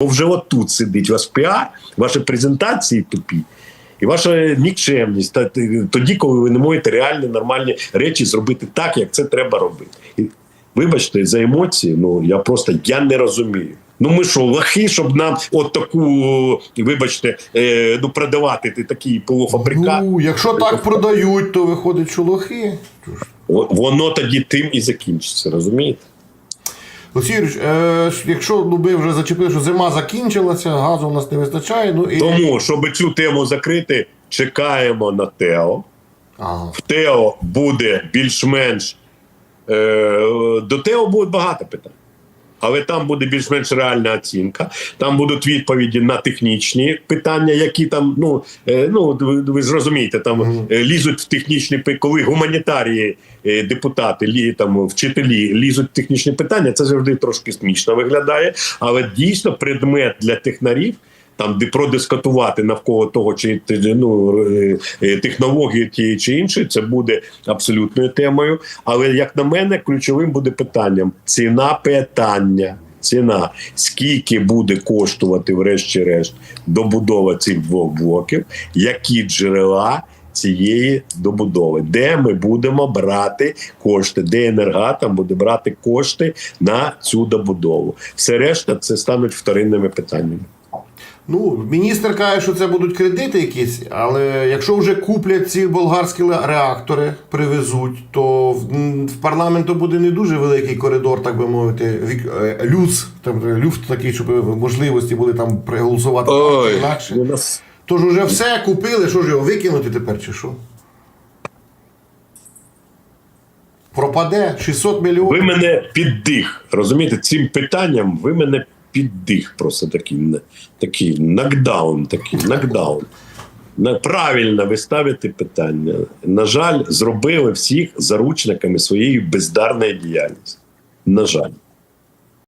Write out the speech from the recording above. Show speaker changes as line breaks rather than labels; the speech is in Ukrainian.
Бо вже отут сидить ваш піар, ваші презентації тупі. І ваша нікчемність та- тоді, коли ви не можете реальні нормальні речі зробити так, як це треба робити. І, вибачте, за емоції, ну я просто я не розумію. Ну ми що, лахи, щоб нам от таку, вибачте, е, ну продавати ти такий полуфабрикат.
Ну, якщо так продають, то виходить, що лохи.
Воно тоді тим і закінчиться, розумієте?
Олексій Юрійович, е, якщо ну, ми вже зачепили, що зима закінчилася, газу у нас не вистачає. Ну і
Тому, щоб цю тему закрити, чекаємо на Тео.
ага.
в Тео буде більш-менш е, до Тео буде багато питань. Але там буде більш-менш реальна оцінка. Там будуть відповіді на технічні питання, які там, ну, е, ну ви, ви ж розумієте, там е, лізуть в технічні коли гуманітарії, е, депутати, лі, там, вчителі лізуть в технічні питання, це завжди трошки смішно виглядає. Але дійсно предмет для технарів. Там де продискутувати навколо того, чи ну, е, е, технології тієї чи іншої, це буде абсолютною темою. Але як на мене, ключовим буде питанням ціна питання. Ціна, скільки буде коштувати, врешті-решт, добудова цих двох блоків, які джерела цієї добудови, де ми будемо брати кошти, де енергатом буде брати кошти на цю добудову. Все решта це стануть вторинними питаннями.
Ну, міністр каже, що це будуть кредити якісь, але якщо вже куплять ці болгарські реактори, привезуть, то в, парламенту буде не дуже великий коридор, так би мовити, вік, е, люц, там е, люфт такий, щоб можливості були там проголосувати так інакше.
нас
Тож уже все купили, що ж його викинути тепер, чи що? Пропаде 600 мільйонів.
ви мене піддих. Розумієте, цим питанням ви мене піддих. Просто такий, такий нокдаун, такий нокдаун. Правильно ви ставите питання. На жаль, зробили всіх заручниками своєї бездарної діяльності. На жаль.